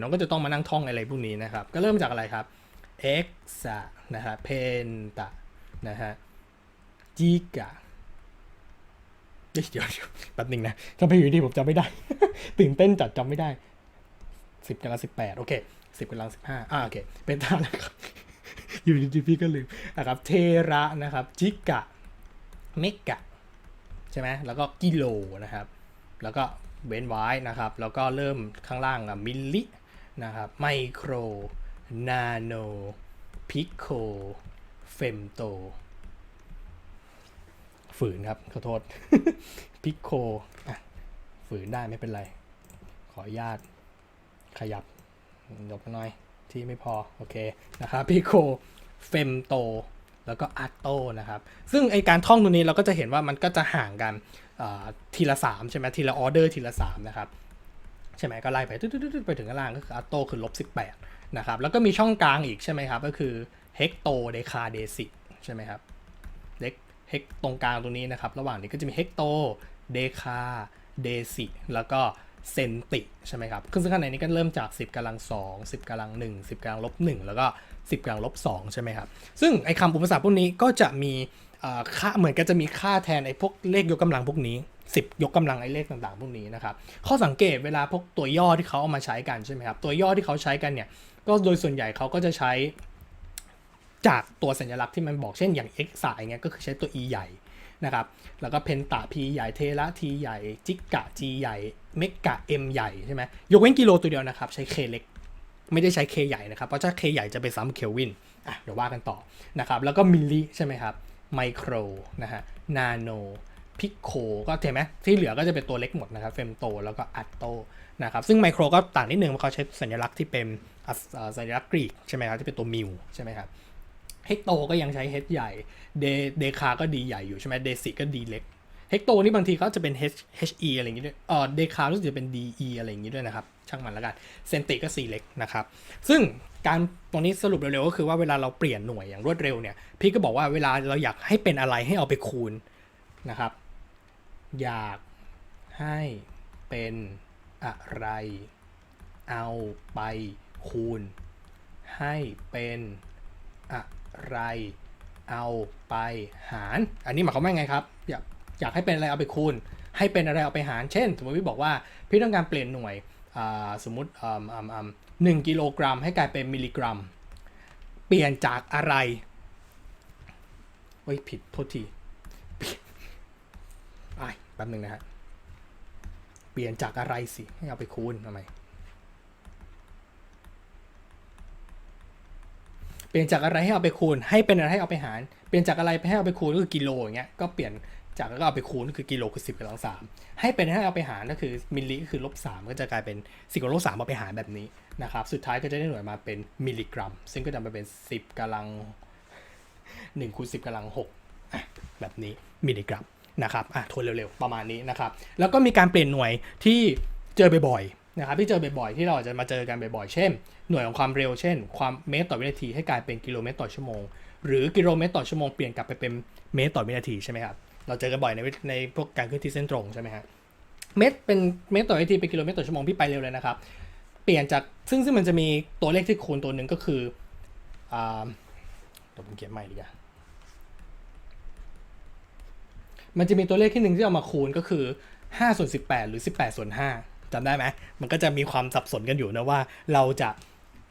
น้องก็จะต้องมานั่งท่องอะไรพวกนี้นะครับ ก็เริ่มจากอะไรครับ x นะฮะ penta นะฮะ giga เดี๋ยวเดี๋ยวเดี๋ยวแป๊บหนึงนะถ้าไปอยู่ดีผมจำไม่ได้ ตื่นเต้นจัดจำไม่ได้สิบกำลังสิบแปดโอเคสิบกำลังสิบห้าอ่าโอเค เป็นท่าแล้วครับ อยู่ดีๆพี่ก็ลืมนะครับเทระนะครับ จิกะ เมกะ ใช่ไหมแล้วก็กิโลนะครับ แล้วก็เว้นไว้นะครับ แล้วก็เริ่มข้างล่างอะมิลลิ นะครับไมโคร นาโน พิโคเฟมโต ฝืนครับ ขอโทษ พิโคฝืนได้ไม่เป็นไร ขออนุญาตขยับยกน่อยที่ไม่พอ โอเค นะครับพิโคเฟมโต แล้วก็อัตโตนะครับ ซึ่งไอการท่องตัวนี้เราก็จะเห็นว่ามันก็จะห่างกันทีละ 3 ใช่ไหมทีละออเดอร์ทีละ 3 นะครับ ใช่ไหมก็ไล่ไปตึ๊ดๆไปถึงข้างล่างก็คืออัตโตคือลบ18นะครับแล้วก็มีช่องกลางอีกใช่ไหมครับก็คือเฮกโตเดคาเดซิใช่ไหมครับเล็กเฮกตรงกลางตรงนี้นะครับระหว่างนี้ก็จะมีเฮกโตเดคาเดซิแล้วก็เซนติใช่ไหมครับซึ่งข้างในนี้ก็เริ่มจาก 10กำลัง2 10กำลัง1 10กำลังลบ1แล้วก็ 10กำลังลบ2ใช่ไหมครับ ซึ่งไอ้คำอุปสรรคพวกนี้ก็จะมีค่าเหมือนก็จะมีค่าแทนไอ้พวกเลขยกกำลังพวกนี้ 10 ยกกำลังไอ้เลขต่างๆ พวกนี้นะครับ ข้อสังเกตเวลาพวกตัวย่อที่เขาเอามาใช้กันใช่ไหมครับตัวย่อที่เขาใช้กันเนี่ยก็โดยส่วนใหญ่เขาก็จะใช้จากตัวสัญลักษณ์ที่มันบอกเช่นอย่าง x สายเงี้ยก็คือใช้ตัว e ใหญ่นะครับ แล้วก็เพนตา p ใหญ่เทระ t ใหญ่จิกะ g ใหญ่เมกะ m ใหญ่ใช่ไหมยกเว้นกิโลตัวเดียวนะครับ ใช้ k เล็ก ไม่ได้ใช้ k ใหญ่นะครับ เพราะถ้า k ใหญ่จะไปซ้ำเคลวินอะเดี๋ยวว่ากันต่อนะครับ แล้วก็มิลลิใช่ไหมครับไมโครนะฮะนาโน พิโคก็เห็นไหมที่เหลือก็จะเป็นตัวเล็กหมดนะครับเฟมโตแล้วก็อัตโตนะครับซึ่งไมโครก็ต่างนิดนึงเพราะเขาใช้สัญลักษณ์ที่เป็นสัญลักษณ์กรีกใช่ไหมครับที่เป็นตัวมิวใช่ไหมครับเฮกโตก็ยังใช้เฮดใหญ่เดเดคาก็ดีใหญ่อยู่ใช่ไหมเดซิก็ดีเล็กเฮกโตนี่บางทีเขาจะเป็น H H E อะไรอย่างงี้ด้วยเออเดคารู้สึกจะเป็น D E อะไรอย่างงี้ด้วยนะครับ ช่างมันแล้วกัน เซนติก็ C เล็กนะครับ ซึ่งการตรงนี้สรุปเร็วๆ ก็คือว่าเวลาเราเปลี่ยนหน่วยอย่างรวดเร็วเนี่ย พี่ก็บอกว่าเวลาเราอยากให้เป็นอะไรให้เอาไปคูณนะครับ อยากให้เป็นอะไร เอาไปคูณ ให้เป็นอะไรเอาไปหาร อันนี้หมายความว่าไงครับ อยากอยากให้เป็นอะไรเอาไปคูณ ให้เป็นอะไรเอาไปหาร เช่น สมมติพี่บอกว่าพี่ต้องการเปลี่ยนหน่วยสมมติหนึ่งกิโลกรัมให้กลายเป็นมิลลิกรัม เปลี่ยนจากอะไร เฮ้ยผิดโทษที แป๊บหนึ่งนะฮะ เปลี่ยนจากอะไรสิ ให้เอาไปคูณทำไม เปลี่ยนจากอะไรให้เอาไปคูณ ให้เป็นอะไรให้เอาไปหาร เปลี่ยนจากอะไรไปให้เอาไปคูณก็คือกิโลอย่างเงี้ย ก็เปลี่ยนจากแล้วก็เอาไปคูณก็คือกิโลคือสิบกำลังสามให้เป็นให้เอาไปหารก็คือมิลลิก็คือลบสามก็จะกลายเป็นสิบกับลบสามเอาไปหารแบบนี้นะครับ สุดท้ายก็จะได้หน่วยมาเป็นมิลลิกรัม ซึ่งก็จะมาเป็นสิบกำลังหนึ่งคูณสิบกำลังหกแบบนี้มิลลิกรัม นะครับอะทวนเร็วๆ ประมาณนี้นะครับ แล้วก็มีการเปลี่ยนหน่วยที่เจอบ่อยๆนะครับที่เจอบ่อยๆ ที่เราจะมาเจอกันบ่อยๆ เช่น หน่วยของความเร็วเช่น ความเมตรต่อวินาทีให้กลายเป็นกิโลเมตรต่อชั่วโมง หรือกิโลเมตรต่อชั่วโมงเปลี่ยนกลับไปเป็นเมตรต่อวินาทีใช่ไหมครับ เราเจอกันบ่อยในในพวกการขึ้นที่เส้นตรงใช่ไหมครับเมตรเป็นเมตรต่อวินาทีเป็นกิโลเมตรต่อชั่วโมงพี่ไปเร็วเลยนะครับ เปลี่ยนจากซึ่งซึ่งมันจะมีตัวเลขที่คูณตัวหนึ่งก็คืออ่าเดี๋ยวผมเขียนใหม่ดีกว่า มันจะมีตัวเลขที่หนึ่งที่เอามาคูณก็คือ5ส่วน18 หรือ 18ส่วน5จำได้ไหมมันก็จะมีความสับสนกันอยู่นะว่าเราจะ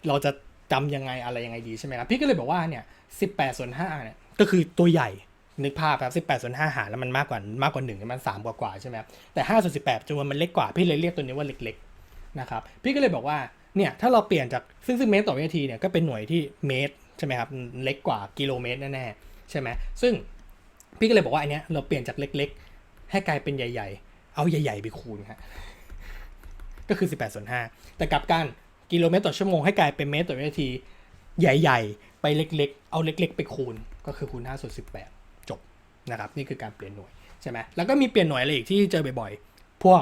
เราจะจำยังไงอะไรยังไงดีใช่ไหมครับพี่ก็เลยบอกว่าเนี่ย18ส่วน5เนี่ยก็คือตัวใหญ่นึกภาพครับ18ส่วน5หารแล้วมันมากกว่ามากกว่า1มัน3กว่ากว่าใช่ไหมครับแต่5ส่วน18จำนวนมันเล็กกว่าพี่เลยเรียกตัวนี้ว่าเล็กๆนะครับพี่ก็เลยบอกว่าเนี่ยถ้าเราเปลี่ยนจากซึ่งซึ่งเมตรต่อวินาทีเนี่ยก็เป็นหน่วยที่เมตรใช่ไหมครับเล็กกว่ากิโลเมตรแน่ๆใช่ไหมซึ่ง พี่ก็เลยบอกว่าอันเนี้ยเราเปลี่ยนจากเล็ก ๆ ให้กลายเป็นใหญ่ ๆ เอาใหญ่ ๆ ไปคูณฮะก็คือ 18ส่วน5แต่กลับกันกิโลเมตรต่อชั่วโมงให้กลายเป็นเมตรต่อวินาที ใหญ่ ๆ ไปเล็ก ๆ เอาเล็ก ๆ ไปคูณ ก็คือคูณ5ส่วน18 จบนะครับ นี่คือการเปลี่ยนหน่วยใช่ไหมแล้วก็มีเปลี่ยนหน่วยอะไรอีกที่เจอบ่อยๆ พวก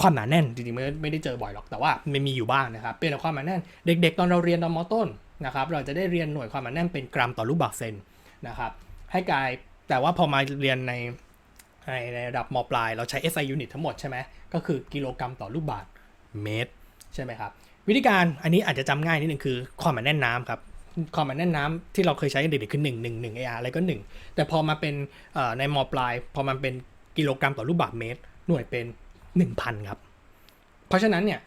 ความหนาแน่นจริงๆไม่ไม่ได้เจอบ่อยหรอกแต่ว่ามันมีอยู่บ้างนะครับเปลี่ยนความหนาแน่น เด็ก ๆ ตอนเราเรียนตอนมต้นนะครับ เราจะได้เรียนหน่วยความหนาแน่นเป็นกรัมต่อลูกบาศก์เซนนะครับให้กลาย แต่ว่าพอมาเรียนในในในระดับมปลาย เราใช้ SI unit ทั้งหมดใช่ไหมก็คือกิโลกรัมต่อลูกบาศก์เมตรใช่ไหมครับ วิธีการอันนี้อาจจะจำง่ายนิดนึงคือความหมายแน่นน้ำครับความหมายแน่นน้ำที่เราเคยใช้กันเด็กๆคือ1 1 1 AR อะไรก็ 1 แต่พอมาเป็นเอ่อในมปลาย พอมันเป็นกิโลกรัมต่อลูกบาศก์เมตร หน่วยเป็น 1,000 ครับ เพราะฉะนั้นเนี่ย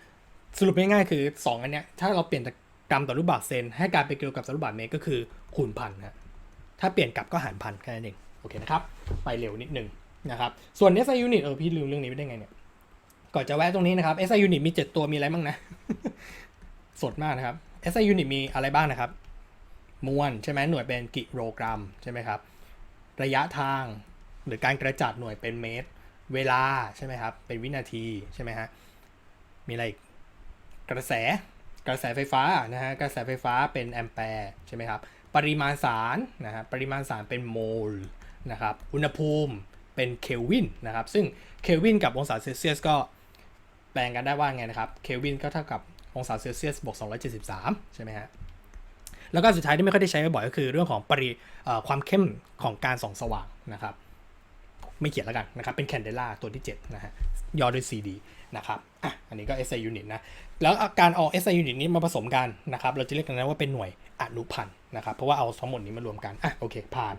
สรุปง่ายๆคือ 2 อันเนี้ยถ้าเราเปลี่ยนจากกรัมต่อลูกบาศก์เซนให้กลายเป็นกิโลกรัมต่อลูกบาศก์เมตรก็คือคูณพันครับถ้าเปลี่ยนกลับก็หารพันแค่นั้นเอง โอเคนะครับ ไปเร็วนิดนึงนะครับ ส่วน SI unit เออพี่ลืมเรื่องนี้ไปได้ไงเนี่ย ก่อนจะแวะตรงนี้นะครับ SI unit มี 7 ตัวมีอะไรบ้างนะ สดมากนะครับ SI unit มีอะไรบ้างนะครับ มวลใช่ไหมหน่วยเป็นกิโลกรัมใช่ไหมครับ ระยะทางหรือการกระจัดหน่วยเป็นเมตร เวลาใช่ไหมครับ เป็นวินาทีใช่ไหมฮะ มีอะไรอีกกระแสกระแสไฟฟ้านะฮะกระแสไฟฟ้าเป็นแอมแปร์ใช่ไหมครับ ปริมาณสารนะฮะปริมาณสารเป็นโมล นะครับ อุณหภูมิเป็นเคลวินนะครับ ซึ่งเคลวินกับองศาเซลเซียสก็แปลงกันได้ว่าไงนะครับ เคลวินก็เท่ากับองศาเซลเซียสบวก273 ใช่ไหมฮะ แล้วก็สุดท้ายที่ไม่ค่อยได้ใช้บ่อยก็คือเรื่องของปริความเข้มของการส่องสว่างนะครับ ไม่เขียนแล้วกันนะครับ เป็นแคนเดล่าตัวที่ 7 นะฮะ ย่อด้วย CD นะครับอะอันนี้ก็ SI unit นะ แล้วการเอา SI unit นี้มาผสมกันนะครับ เราจะเรียกกันนะว่าเป็นหน่วยอนุพันธ์นะครับ เพราะว่าเอาทั้งหมดนี้มารวมกัน อะโอเค ผ่าน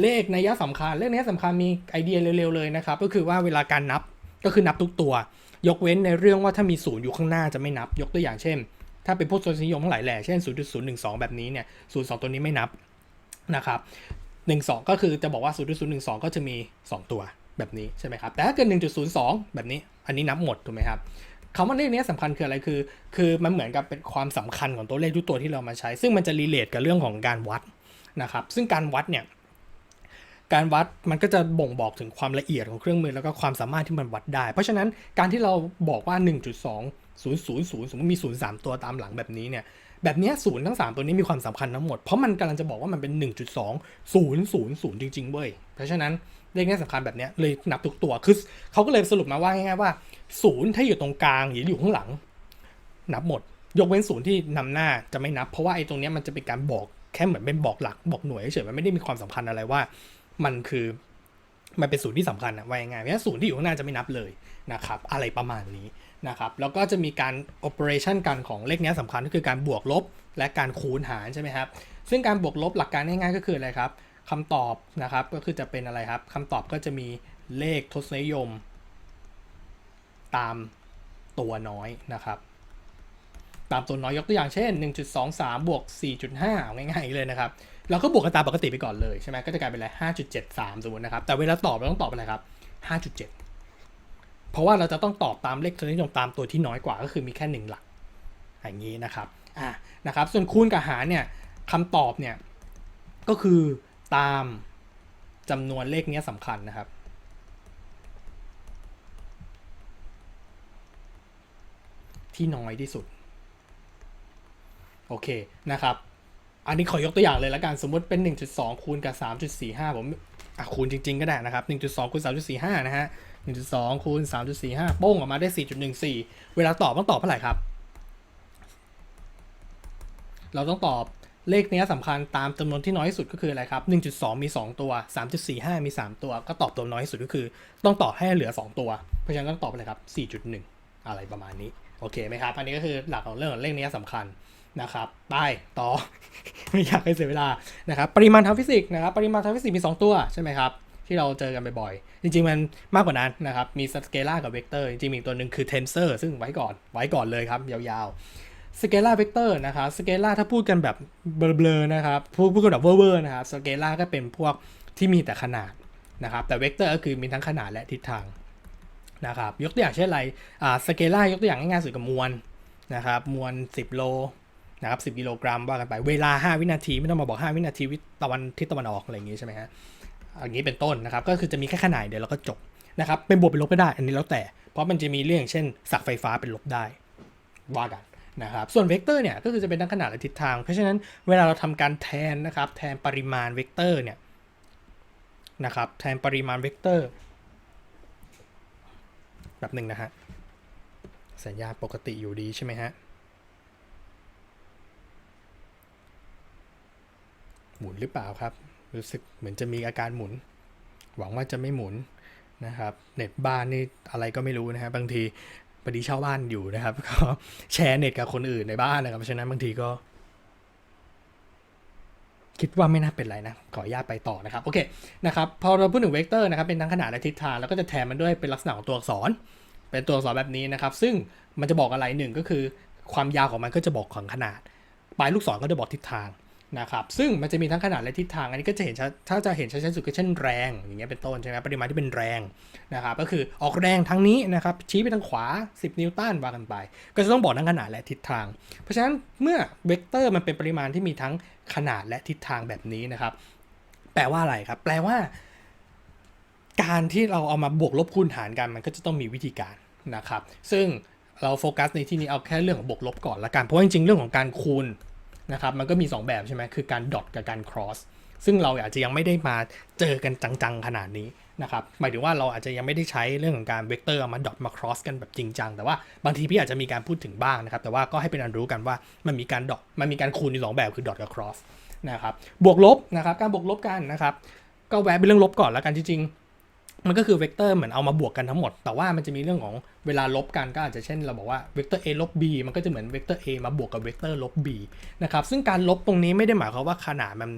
เลขนัยสำคัญ เลขนัยสำคัญมีไอเดียเร็วๆเลยนะครับ ก็คือว่าเวลาการนับก็คือนับทุกตัว ยกเว้นในเรื่องว่าถ้ามีศูนย์อยู่ข้างหน้าจะไม่นับ ยกตัวอย่างเช่น ถ้าเป็นพวกทศนิยมทั้งหลายแหล่เช่น 0.012 แบบนี้เนี่ย02 ตัวนี้ไม่นับนะครับ12 ก็คือจะบอกว่า0.012 ก็จะมี 2 ตัว แบบนี้ใช่ไหมครับ แต่ถ้าเกิด 1.02 แบบนี้ อันนี้นับหมดถูกไหมครับคำว่าเลขนี้สำคัญคืออะไรคือ คือมันเหมือนกับเป็นความสำคัญของตัวเลขทุกตัวที่เรามาใช้ ซึ่งมันจะรีเลทกับเรื่องของการวัดนะครับ ซึ่งการวัดเนี่ย การวัดมันก็จะบ่งบอกถึงความละเอียดของเครื่องมือแล้วก็ความสามารถที่มันวัดได้ เพราะฉะนั้นการที่เราบอกว่า 1.2 1.2000สมมติมี0 3ตัวตามหลังแบบนี้เนี่ย แบบนี้ศูนย์ทั้ง 3 ตัวนี้มีความสำคัญทั้งหมด เพราะมันกำลังจะบอกว่ามันเป็น 1.2000 จริง ๆ เว้ย เพราะฉะนั้นเลขนี้สำคัญแบบนี้เลยนับทุกตัว คือเขาก็เลยสรุปมาว่าง่ายๆว่าศูนย์ถ้าอยู่ตรงกลางหรืออยู่ข้างหลัง นับหมด ยกเว้นศูนย์ที่นำหน้าจะไม่นับ เพราะว่าไอ้ตรงนี้มันจะเป็นการบอกแค่เหมือนเป็นบอกหลักบอกหน่วยเฉยๆมันไม่ได้มีความสำคัญอะไรว่า มันคือมันเป็นศูนย์ที่สำคัญอะว่ายังไงเพราะฉะนั้นศูนย์ที่อยู่ข้างหน้าจะไม่นับเลยนะครับอะไรประมาณนี้ นะครับแล้วก็จะมีการ operation กันของเลขเนี้ยสำคัญก็คือการบวกลบและการคูณหารใช่ไหมครับซึ่งการบวกลบหลักการง่ายๆก็คืออะไรครับคำตอบนะครับก็คือจะเป็นอะไรครับคำตอบก็จะมีเลขทศนิยม ตามตัวน้อยนะครับตามตัวน้อยยกตัวอย่างเช่น 1.23 บวก 4.5เอาง่ายๆเลยนะครับ เราก็บวกกันตามปกติไปก่อนเลยใช่ไหมก็จะกลายเป็นอะไร 5.73 สมมตินะครับ แต่เวลาตอบเราต้องตอบอะไรครับ 5.7 เพราะว่าเราจะต้องตอบตามเลขทศนิยมตามตัวที่น้อยกว่าก็คือมีแค่หนึ่งหลักอย่างนี้นะครับอ่านะครับส่วนคูณกับหารเนี่ยคำตอบเนี่ยก็คือตามจำนวนเลขเนี้ยสำคัญนะครับที่น้อยที่สุด โอเคนะครับ อันนี้ขอยกตัวอย่างเลยละกัน สมมติเป็น 1.2 คูณกับ 3.45 ผมอะคูณจริง ๆ ก็ได้นะครับ 1.2 คูณ 3.45 นะฮะ 1.2คูณ3.45โป้งออกมาได้ 4.14 เวลาตอบต้องตอบเท่าไหร่ครับ เราต้องตอบเลขนี้สำคัญตามจำนวนที่น้อยที่สุดก็คืออะไรครับ 1.2 มี 2 ตัว 3.45 มี 3 ตัว ก็ตอบตัวน้อยที่สุดก็คือ ต้องตอบให้เหลือ 2 ตัว เพราะฉะนั้นต้องตอบอะไรครับ 4.1 อะไรประมาณนี้ โอเคไหมครับ อันนี้ก็คือหลักของเรื่องของเลขนี้สำคัญนะครับไปต่อ ไม่อยากให้เสียเวลานะครับ ปริมาณทางฟิสิกส์นะครับ ปริมาณทางฟิสิกส์มี 2 ตัวใช่ไหมครับ ที่เราเจอกันบ่อยๆ จริงๆ มันมากกว่านั้นนะครับ มีสเกลากับเวกเตอร์จริงๆ อีกตัวหนึ่งคือเทนเซอร์ซึ่งไว้ก่อนไว้ก่อนเลยครับ ยาวๆสเกลาเวกเตอร์นะครับสเกลาถ้าพูดกันแบบเบลอๆนะครับพูดพูดกันแบบเวอร์ๆนะครับสเกลาก็เป็นพวกที่มีแต่ขนาดนะครับแต่เวกเตอร์ก็คือมีทั้งขนาดและทิศทางนะครับยกตัวอย่างเช่นอะไรอ่าสเกลายกตัวอย่างง่ายๆสุดกับมวลนะครับมวล 10 โลนะครับ10กิโลกรัมว่ากันไปเวลา 5 วินาทีไม่ต้องมาบอก 5 วินาทีวิตะวันทิศตะวันออกอะไรอย่างงี้ใช่ไหมฮะ อย่างนี้เป็นต้นนะครับ ก็คือจะมีแค่ขนาดเดียวแล้วก็จบนะครับ เป็นบวกเป็นลบก็ได้ อันนี้แล้วแต่ เพราะมันจะมีเรื่องเช่นสักไฟฟ้าเป็นลบได้ว่ากันนะครับส่วนเวกเตอร์เนี่ยก็คือจะเป็นทั้งขนาดและทิศทาง เพราะฉะนั้นเวลาเราทำการแทนนะครับแทนปริมาณเวกเตอร์เนี่ยนะครับแทนปริมาณเวกเตอร์แบบหนึ่งนะฮะสัญญาณปกติอยู่ดีใช่ไหมฮะหมุนหรือเปล่าครับ รู้สึกเหมือนจะมีอาการหมุน หวังว่าจะไม่หมุนนะครับ เน็ตบ้านนี่อะไรก็ไม่รู้นะครับบางทีพอดีเช่าบ้านอยู่นะครับ ก็แชร์เน็ตกับคนอื่นในบ้านนะครับเพราะฉะนั้นบางทีก็ คิดว่าไม่น่าเป็นไรนะ ขออนุญาตไปต่อนะครับ โอเคนะครับพอเราพูดถึงเวกเตอร์นะครับ เป็นทั้งขนาดและทิศทางแล้วก็จะแทนมันด้วยเป็นลักษณะของตัวอักษร เป็นตัวอักษรแบบนี้นะครับ ซึ่งมันจะบอกอะไรหนึ่งก็คือ ความยาวของมันก็จะบอกของขนาด ปลายลูกศรก็จะบอกทิศทาง นะครับซึ่งมันจะมีทั้งขนาดและทิศทาง อันนี้ก็จะเห็นชัดถ้าจะเห็นชัดๆสุดก็เช่นแรงอย่างเงี้ยเป็นต้นใช่ไหมปริมาณที่เป็นแรงนะครับก็คือออกแรงทางนี้นะครับชี้ไปทางขวา 10 นิวตันว่ากันไป ก็จะต้องบอกทั้งขนาดและทิศทาง เพราะฉะนั้นเมื่อเวกเตอร์มันเป็นปริมาณที่มีทั้งขนาดและทิศทางแบบนี้นะครับแปลว่าอะไรครับ แปลว่า การที่เราเอามาบวกลบคูณหารกันมันก็จะต้องมีวิธีการนะครับ ซึ่งเราโฟกัสในที่นี้เอาแค่เรื่องของบวกลบก่อนละกันเพราะว่าจริงๆเรื่องของการคูณ นะครับมันก็มี 2 แบบใช่ไหมคือการดอทกับการ cross ซึ่งเราอาจจะยังไม่ได้มาเจอกันจังๆขนาดนี้นะครับหมายถึงว่าเราอาจจะยังไม่ได้ใช้เรื่องของการเวกเตอร์มาดอทมา cross กันแบบจริงจังแต่ว่าบางทีพี่อาจจะมีการพูดถึงบ้างนะครับ แต่ว่าก็ให้เป็นอันรู้กันว่ามันมีการดอทมันมีการคูณอยู่สองแบบคือดอทกับ cross นะครับบวกลบนะครับการบวกลบกันนะครับก็แวะเป็นเรื่องลบก่อนแล้วกันจริงๆ มันก็คือเวกเตอร์เหมือนเอามาบวกกันทั้งหมด แต่ว่ามันจะมีเรื่องของเวลาลบกันก็อาจจะเช่นเราบอกว่าเวกเตอร์ a ลบ b มันก็จะเหมือนเวกเตอร์ a มาบวกกับเวกเตอร์ลบ b นะครับ ซึ่งการลบตรงนี้ไม่ได้หมายความว่าขนาดมัน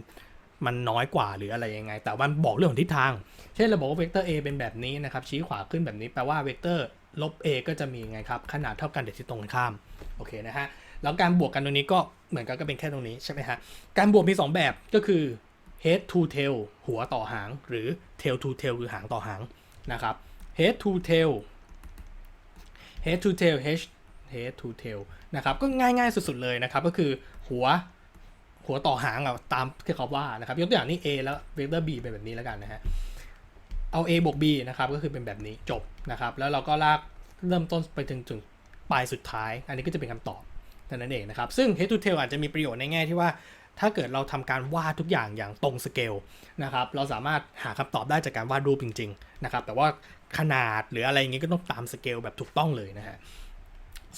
มันน้อยกว่าหรืออะไรยังไง แต่มันบอกเรื่องของทิศทาง เช่นเราบอกว่าเวกเตอร์ a เป็นแบบนี้นะครับ ชี้ขวาขึ้นแบบนี้แปลว่าเวกเตอร์ลบ a ก็จะมีไงครับ ขนาดเท่ากันแต่ทิศตรงกันข้าม โอเคนะฮะ แล้วการบวกกันตรงนี้ก็เหมือนกันก็เป็นแค่ตรงนี้ใช่ไหมฮะ การบวกมี 2 แบบก็คือ head to tail หัวต่อหาง หรือ tail to tail คือหางต่อหางนะครับ head to tail head to tail h head to tail นะครับก็ง่ายๆสุดๆเลยนะครับ ก็คือหัวหัวต่อหางอะตามที่เขาว่านะครับ ยกตัวอย่างนี้ a แล้ว vector b เป็นแบบนี้แล้วกันนะฮะเอา a บวก b นะครับก็คือเป็นแบบนี้จบนะครับ แล้วเราก็ลากเริ่มต้นไปถึงถึงปลายสุดท้าย อันนี้ก็จะเป็นคำตอบเท่านั้นเองนะครับ ซึ่ง head to tail อาจจะมีประโยชน์ในแง่ที่ว่า ถ้าเกิดเราทำการวาดทุกอย่างอย่างตรงสเกลนะครับ เราสามารถหาคำตอบได้จากการวาดรูปจริง ๆ นะครับ แต่ว่าขนาดหรืออะไรอย่างงี้ก็ต้องตามสเกลแบบถูกต้องเลยนะฮะ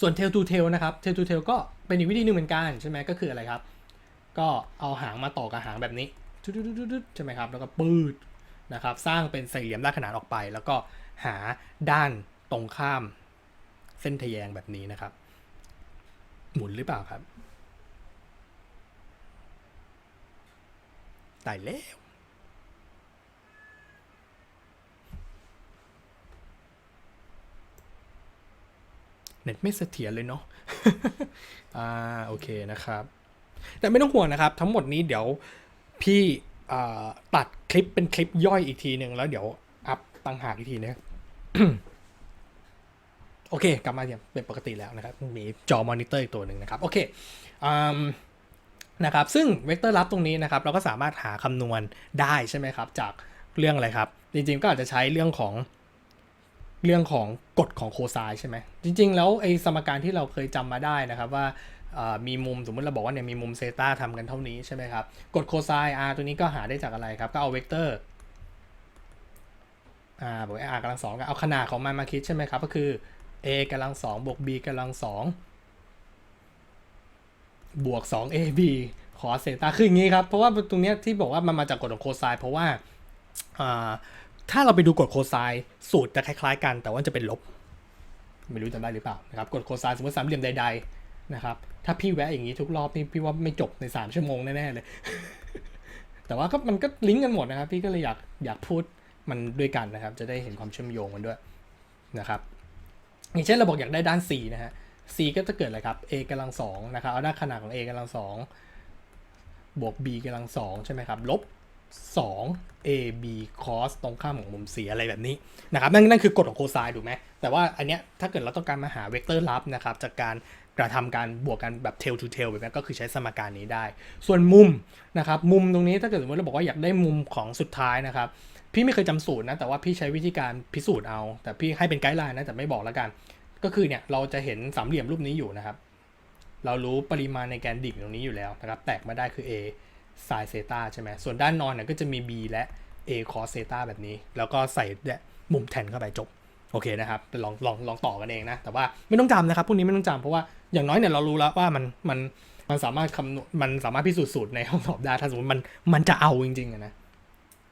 ส่วน tail to tail นะครับ tail to tail ก็เป็นอีกวิธีหนึ่งเหมือนกันใช่ไหมก็คืออะไรครับ ก็เอาหางมาต่อกับหางแบบนี้ใช่ไหมครับ แล้วก็ปืดนะครับ สร้างเป็นสี่เหลี่ยมด้านขนานออกไป แล้วก็หาด้านตรงข้าม เส้นทะแยงแบบนี้นะครับ หมุนหรือเปล่าครับ ตายแล้ว เน็ตไม่เสถียรเลยเนาะ อ่า โอเคนะครับ แต่ไม่ต้องห่วงนะครับ ทั้งหมดนี้เดี๋ยวพี่ตัดคลิปเป็นคลิปย่อยอีกทีหนึ่งแล้วเดี๋ยวอัพต่างหากอีกทีนะโอเค กลับมาอย่างเป็นปกติแล้วนะครับ มีจอมอนิเตอร์อีกตัวหนึ่งนะครับ โอเคอืม นะครับซึ่งเวกเตอร์ลับตรงนี้นะครับเราก็สามารถหาคำนวณได้ใช่ไหมครับจากเรื่องอะไรครับ จริงๆก็อาจจะใช้เรื่องของเรื่องของกฎของโคไซน์ใช่ไหมจริง ๆ แล้วไอ้สมการที่เราเคยจำมาได้นะครับว่ามีมุมสมมติเราบอกว่าเนี่ยมีมุมเซตาทำกันเท่านี้ใช่ไหมครับกฎโคไซน์ r ตัวนี้ก็หาได้จากอะไรครับ ก็เอาเวกเตอร์อ่าบอกว่า r กำลังสองก็เอาขนาดของมันมาคิดใช่ไหมครับ ก็คือ a กำลังสองบวก b กำลังสอง บวก 2 ab ขอเซตาคืออย่างนี้ครับ เพราะว่าตรงเนี้ยที่บอกว่ามันมาจากกฎของโคไซน์เพราะว่าถ้าเราไปดูกฎโคไซน์สูตรจะคล้ายๆ กัน แต่ว่าจะเป็นลบ ไม่รู้จำได้หรือเปล่านะครับกฎโคไซน์สมมติสามเหลี่ยมใด ๆ นะครับ ถ้าพี่แวะอย่างนี้ทุกรอบนี่พี่ว่าไม่จบใน 3 ชั่วโมงแน่ๆเลย แต่ว่าก็มันก็ลิงก์กันหมดนะครับ พี่ก็เลยอยากอยากพูดมันด้วยกันนะครับ จะได้เห็นความเชื่อมโยงกันด้วยนะครับ อย่างเช่นเราบอกอยากได้ด้าน c นะฮะ c ก็จะเกิดอะไรครับ a กำลังสองนะครับเอาด้านขนาดของ a กำลังสองบวก b กำลังสองใช่ไหมครับลบ 2 ab cos ตรงข้ามของมุมสีอะไรแบบนี้นะครับนั่นนั่นคือกฎของโคไซน์ถูกไหมแต่ว่าอันเนี้ยถ้าเกิดเราต้องการมาหาเวกเตอร์ลับนะครับจากการกระทำการบวกกันแบบ tail to tail แบบนี้ก็คือใช้สมการนี้ได้ ส่วนมุมนะครับมุมตรงนี้ถ้าเกิดสมมติเราบอกว่าอยากได้มุมของสุดท้ายนะครับพี่ไม่เคยจำสูตรนะแต่ว่าพี่ใช้วิธีการพิสูจน์เอา แต่พี่ให้เป็นไกด์ไลน์นะแต่ไม่บอกแล้วกัน ก็คือเนี่ยเราจะเห็นสามเหลี่ยมรูปนี้อยู่นะครับ เรารู้ปริมาณในแกนดิ่งตรงนี้อยู่แล้วนะครับ แตกมาได้คือ a sin เซตาใช่ไหมส่วนด้านนอนเนี่ยก็จะมี b และ a cos เซตาแบบนี้ แล้วก็ใส่เนี่ยมุมแทนเข้าไปจบโอเคนะครับลองลองลองต่อกันเองนะ แต่ว่าไม่ต้องจำนะครับ พวกนี้ไม่ต้องจำเพราะว่าอย่างน้อยเนี่ยเรารู้แล้วว่ามันมันมันสามารถคำนวณมันสามารถพิสูจน์สูตรในห้องสอบได้ถ้าสมมติมันมันจะเอาจริงๆนะ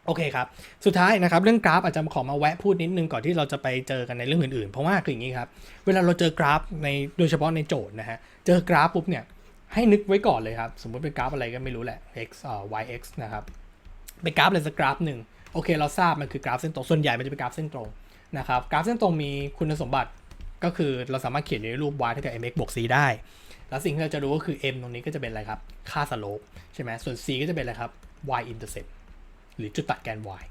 โอเคครับ สุดท้ายนะครับเรื่องกราฟอาจจะขอมาแวะพูดนิดนึงก่อนที่เราจะไปเจอกันในเรื่องอื่นๆ เพราะว่าคืออย่างนี้ครับ เวลาเราเจอกราฟในโดยเฉพาะในโจทย์นะฮะ เจอกราฟปุ๊บเนี่ยให้นึกไว้ก่อนเลยครับ สมมติเป็นกราฟอะไรก็ไม่รู้แหละ x เอ่อ y x นะครับ เป็นกราฟอะไรสักกราฟหนึ่งโอเคเราทราบมันคือกราฟเส้นตรง ส่วนใหญ่มันจะเป็นกราฟเส้นตรงนะครับ กราฟเส้นตรงมีคุณสมบัติก็คือเราสามารถเขียนในรูป y เท่ากับ mx บวก c ได้ แล้วสิ่งที่เราจะรู้ก็คือ m ตรงนี้ก็จะเป็นอะไรครับ ค่าสโลปใช่ไหมส่วน c ก็จะเป็นอะไรครับ y intercept หรือจุดตัดแกน y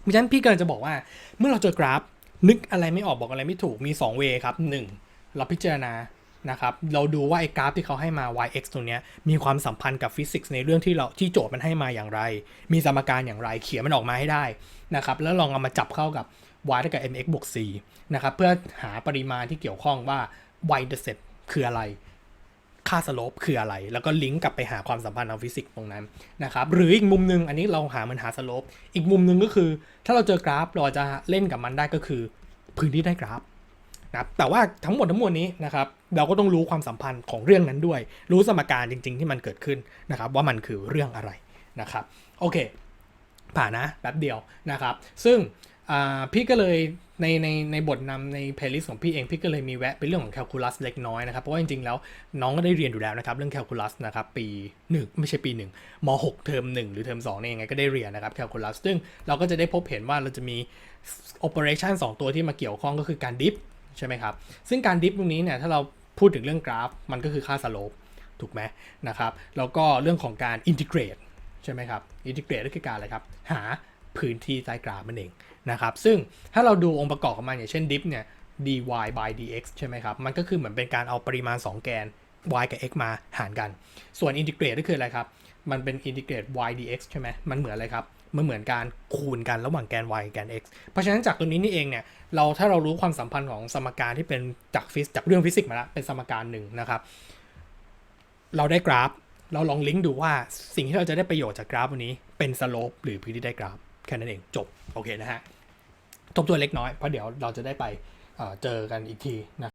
เพราะฉะนั้นพี่กำลังจะบอกว่า เมื่อเราเจอกราฟ นึกอะไรไม่ออกบอกอะไรไม่ถูกมี2เวครับ 1 เราพิจารณานะครับเราดูว่าไอ้กราฟที่เขาให้มา yx ตัวเนี้ยมีความสัมพันธ์กับฟิสิกส์ในเรื่องที่เราที่โจทย์มันให้มาอย่างไร มีสมการอย่างไรเขียนมันออกมาให้ได้นะครับแล้วลองเอามาจับเข้ากับ y เท่ากับ mx บวก c นะครับเพื่อหาปริมาณที่เกี่ยวข้องว่า y intercept คืออะไร ค่าสโลปคืออะไร แล้วก็ลิงก์กลับไปหาความสัมพันธ์ทางฟิสิกส์ตรงนั้นนะครับหรืออีกมุมหนึ่งอันนี้เราหามันหาสโลปอีกมุมหนึ่งก็คือ ถ้าเราเจอกราฟเราจะเล่นกับมันได้ก็คือ พื้นที่ได้กราฟนะครับแต่ว่าทั้งหมดทั้งมวลนี้นะครับเราก็ต้องรู้ความสัมพันธ์ของเรื่องนั้นด้วย รู้สมการจริง ๆ ที่มันเกิดขึ้นนะครับว่ามันคือเรื่องอะไรนะครับโอเค ผ่านนะแป๊บเดียวนะครับ ซึ่ง พี่ก็เลยในในในบทนำในเพลย์ลิสต์ของพี่เองพี่ก็เลยมีแวะเป็นเรื่องของแคลคูลัสเล็กน้อยนะครับ เพราะว่าจริงๆแล้วน้องก็ได้เรียนอยู่แล้วนะครับเรื่องแคลคูลัสนะครับปีหนึ่งไม่ใช่ปีหนึ่งมหกเทอมหนึ่งหรือเทอมสองเนี่ยยังไงก็ได้เรียนนะครับแคลคูลัสซึ่งเราก็จะได้พบเห็นว่าเราจะมี operation สองตัวที่มาเกี่ยวข้องก็คือการดิฟใช่ไหมครับ ซึ่งการดิฟตรงนี้เนี่ยถ้าเราพูดถึงเรื่องกราฟ มันก็คือค่าสโลปถูกไหมนะครับแล้วก็เรื่องของการอินทิเกรตใช่ไหมครับอินทิเกรตก็คือการอะไรครับหาพื้นที่ใต้กราฟมันเอง นะครับซึ่งถ้าเราดูองค์ประกอบของมันอย่างเช่นดิฟเนี่ย dy by dx ใช่ไหมครับ มันก็คือเหมือนเป็นการเอาปริมาณ 2 แกน y กับ x มาหารกัน ส่วนอินทิเกรตก็คืออะไรครับ มันเป็นอินทิเกรต y dx ใช่ไหมมันเหมือนอะไรครับมันเหมือนการคูณกันระหว่างแกน y กับแกน x เพราะฉะนั้นจากตรงนี้นี่เองเนี่ยเราถ้าเรารู้ความสัมพันธ์ของสมการที่เป็นจากฟิสจากเรื่องฟิสิกส์มาแล้วเป็นสมการหนึ่งนะครับ เราได้กราฟ เราลองลิงก์ดูว่าสิ่งที่เราจะได้ประโยชน์จากกราฟวันนี้เป็นสโลปหรือพื้นที่ได้กราฟแค่นั้นเองจบโอเคนะฮะ ทบทวนเล็กน้อยเพราะเดี๋ยวเราจะได้ไปเอ่อเจอกันอีกทีนะ